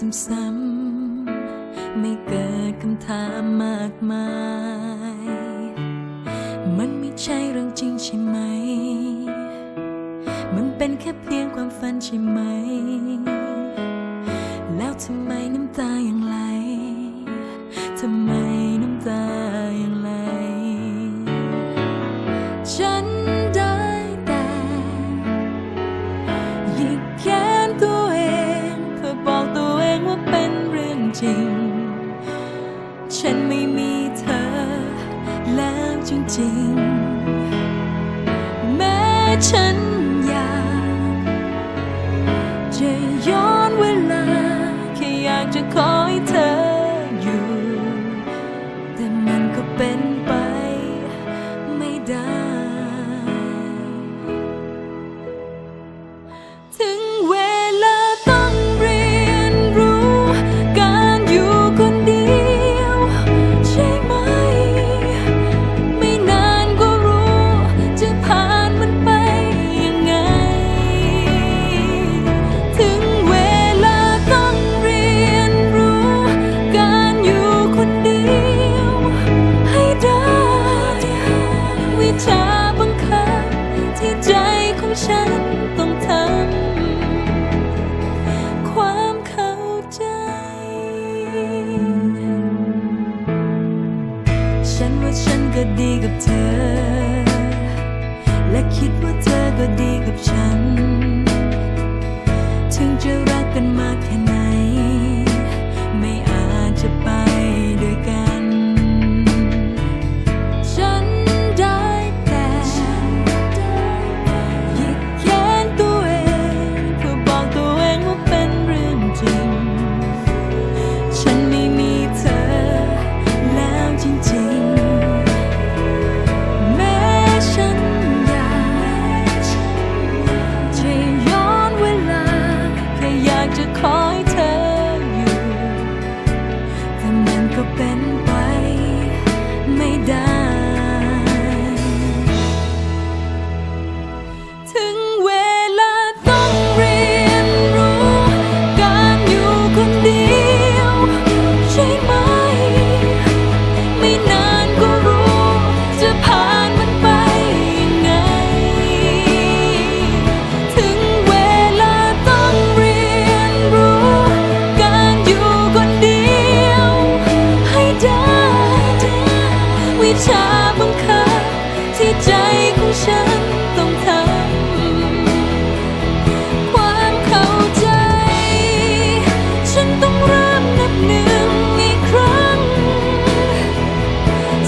ซ้ำๆไม่เกิดคำถามมากมาย มันไม่ใช่เรื่องจริงใช่ไหม มันเป็นแค่เพียงความฝันใช่ไหม แล้วทำไมน้ำตาอย่างไร จริง ฉันไม่มีเธอแล้วจริงๆ แม้ฉัน scripture.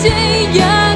day. Yeah.